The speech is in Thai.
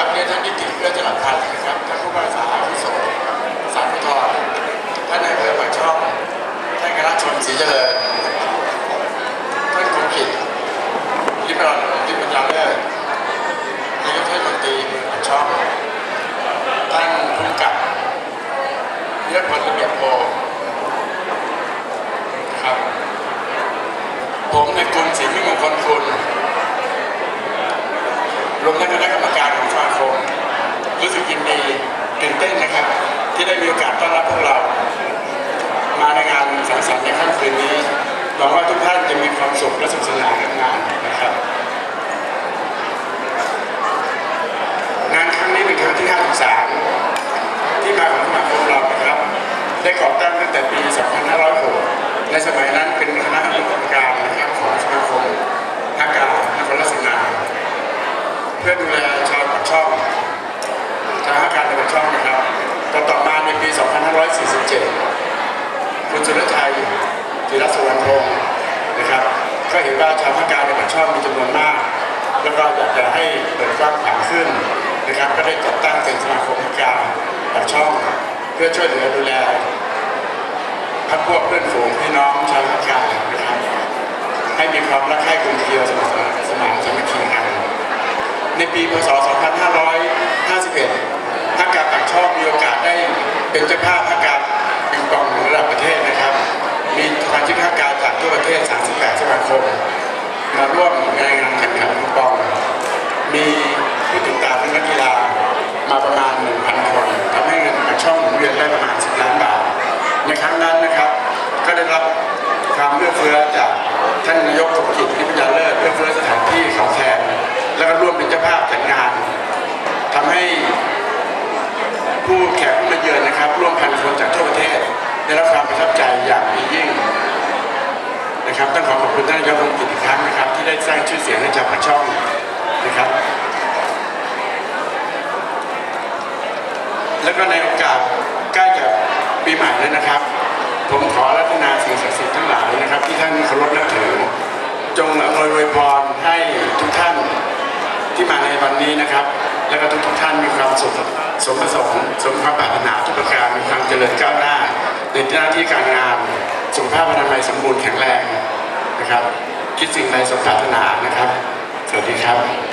ครับเรียนท่านนิติเพื่อจรัสพันธ์นะครับท่านผู้บัญชาการอาวุโสสารพุทธรท่านนายอำเภอปากช่องท่านคณะชนศรีเจริญท่านคมกิจลิบรอนลิบรอนเลิศนายกเทศมนตรีเมืองปากช่องท่านผู้กำกับนิรพลระเบียบ ผมในกุลศรีวิมงคลคุณ รวมทั้งคณะกรรมการของสมาคมรู้สึกยินดีตื่นเต้นนะครับ ที่ได้มีโอกาสต้อนรับพวกเรา มาในงาน สังสรรค์ในค่ำคืนนี้หวังว่าทุกท่านจะมีความสุขและสนุกสนานกับงานนะครับงานครั้งนี้เป็นครั้งที่ 53 ที่มาของสมาคมเรานะครับ ได้ก่อตั้งตั้งแต่ปี 2506 ในสมัยนั้นเป็นคณะผู้กรรมการนะครับของสมาคมนักการนครราชสีมาเพื่อดูแลชาวปากช่องชาวการในปากช่องนะครับต่ต่อมาในปี 2547 คุณสุรชัยธีรสุวรรณพงศ์นะครับ ก็เห็นว่าชาวภาคกางในปากช่องมีจำนวนมาก แล้วก็อยากจะให้เปิดกว้างขวางขึ้นนะครับ ก็ได้จัดตั้งเป็นสมาคมภาคกางปากช่อง เพื่อช่วยเหลือดูแลพักพวกเพื่อนฝูงพี่น้องชาวภาคกางนะครับ ให้มีความรักใคร่กลมเกลียวสมัครสมานสามัคคีกัน ในปีพศ 2551ภาคการปากช่องมีโอกาสได้เป็นเจ้าภาพภาคการปิงปองระดับประเทศนะครับ มีสมาชิกภาคการจากทั่วประเทศ มาคมมาร่วมในงานแข่งขันปิงปองมีผู้ติดตามนักกีฬามาประมาณ 1,000 คนทำให้เงินปากช่องหมุนเวียนได้ประมาณ 10 ล้านบาท ในครั้งนั้นนะครับ ก็ได้รับความเอื้อเฟื้อจากท่านนายกสมจิตนิพยาเลิศเอื้อเฟื้อสถานที่เขาแทน แล้วก็ร่วมเป็นเจ้าภาพจัดงานทำให้ผู้แขกผู้มาเยือนนะครับ ร่วมพันคนจากทั่วประเทศ ได้รับความประทับใจอย่างยิ่ง นะครับต้องขอขอบคุณท่านยกสมจิตอีกครั้งนะครับ ที่ได้สร้างชื่อเสียงให้ชาวปากช่องนะครับ แล้วก็ในโอกาสใกล้กับปีใหม่แล้วนะครับ ผมขอรัตนาสิ่งศักดิ์สิทธิ์ทั้งหลายนะครับ ที่ท่านเคารพนับถือ จงอำนวยอวยพรให้ทุกท่านที่มาในวันนี้นะครับ แล้วก็ทุกทุกท่านมีความสุขสมประสงค์สมความปรารถนาทุกประการมีความเจริญก้าวหน้าในหน้าที่การงานสุขภาพอนามัยสมบูรณ์แข็งแรง นะครับ คิดสิ่งใดสมปรารถนานะครับ สวัสดีครับ